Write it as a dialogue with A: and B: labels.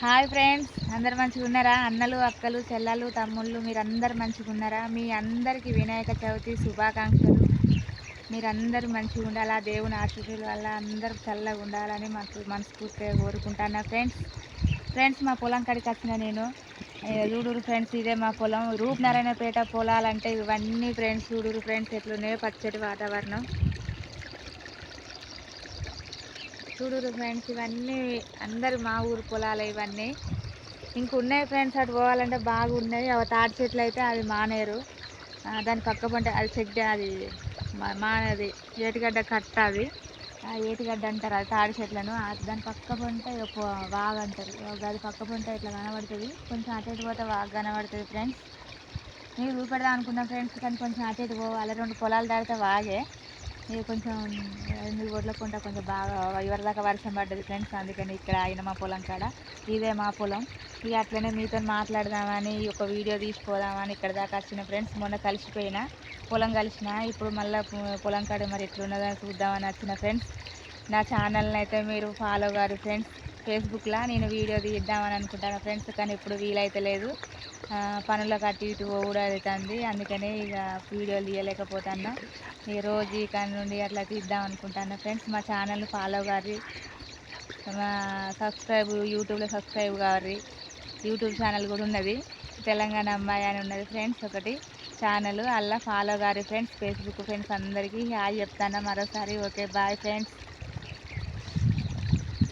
A: Hi friends అందరు మంచిగా ఉన్నారా? అన్నలు అక్కలు చెల్లలు తమ్ముళ్ళు మీరందరు మంచిగా ఉన్నారా? మీ అందరికీ వినాయక చవితి శుభాకాంక్షలు. మీరందరూ మంచిగా ఉండాలా? దేవుని ఆశీస్సుల వల్ల అందరూ చల్లగా ఉండాలని మాకు మనస్ఫూర్తిగా కోరుకుంటాను ఫ్రెండ్స్? ఫ్రెండ్స్ మా పొలం కాడికి వచ్చిన నేను. చూడురు ఫ్రెండ్స్ ఇదే మా పొలం. రూపనారాయణపేట పొలాలంటే ఇవన్నీ ఫ్రెండ్స్ చూడురు ఫ్రెండ్స్ ఎట్లున్నాయో పచ్చటి వాతావరణం. చూడురు ఫ్రెండ్స్ ఇవన్నీ అందరు మా ఊరు పొలాలు ఇవన్నీ. ఇంకున్నాయి ఫ్రెండ్స్ అటు పోవాలంటే బాగున్నాయి. అవి తాటి చెట్లు అయితే అది మానేరు. దాని పక్క పంట అది చెడ్డ అది మానేది. ఏటిగడ్డ కట్ట అది. ఏటిగడ్డ అంటారు అది తాడి చెట్లను. దాని పక్క పంట వాగు అంటారు. అది పక్క పంట ఇట్లా కనబడుతుంది. కొంచెం అటు ఇటు పోతే వాగ్ కనబడుతుంది ఫ్రెండ్స్ నేను చూపెడదాం అనుకున్నాం ఫ్రెండ్స్ కానీ కొంచెం అటు ఇటు పోవాలి. రెండు పొలాలు దాడితే వాగే. ఇక కొంచెం ఎనిమిది ఒడ్ల కొంట కొంచెం బాగా దాకా వర్షం పడ్డది ఫ్రెండ్స్ అందుకని ఇక్కడ ఆయన మా పొలం కాడ ఇదే మా పొలం. ఇక అట్లనే మీతో మాట్లాడదామని ఒక వీడియో తీసుకోదామని ఇక్కడ దాకా వచ్చిన ఫ్రెండ్స్ మొన్న కలిసిపోయిన పొలం కలిసిన ఇప్పుడు మళ్ళీ పొలం కాడ మరి ఎట్లున్నదని చూద్దామని వచ్చిన ఫ్రెండ్స్. నా ఛానల్ని అయితే మీరు ఫాలో గారు ఫ్రెండ్స్. ఫేస్బుక్లో నేను వీడియో తీద్దామని అనుకుంటాను ఫ్రెండ్స్ కానీ ఇప్పుడు వీలైతే లేదు. పనులకు అటు ఇటు కూడా అవుతుంది. అందుకనే ఇక వీడియోలు తీయలేకపోతున్నా. ఈ రోజు ఇక్కడ నుండి అట్లా తీద్దాం అనుకుంటాను. ఫ్రెండ్స్ మా ఛానల్ ఫాలో కారి మా సబ్స్క్రైబ్ యూట్యూబ్లో సబ్స్క్రైబ్ కావాలి యూట్యూబ్ ఛానల్ కూడా ఉన్నది. తెలంగాణ అమ్మాయి అని ఉన్నది ఫ్రెండ్స్ ఒకటి. ఛానల్ అలా ఫాలో గారి ఫ్రెండ్స్ ఫేస్బుక్ ఫ్రెండ్స్ అందరికీ హాయ్ చెప్తాను మరోసారి. Okay bye friends.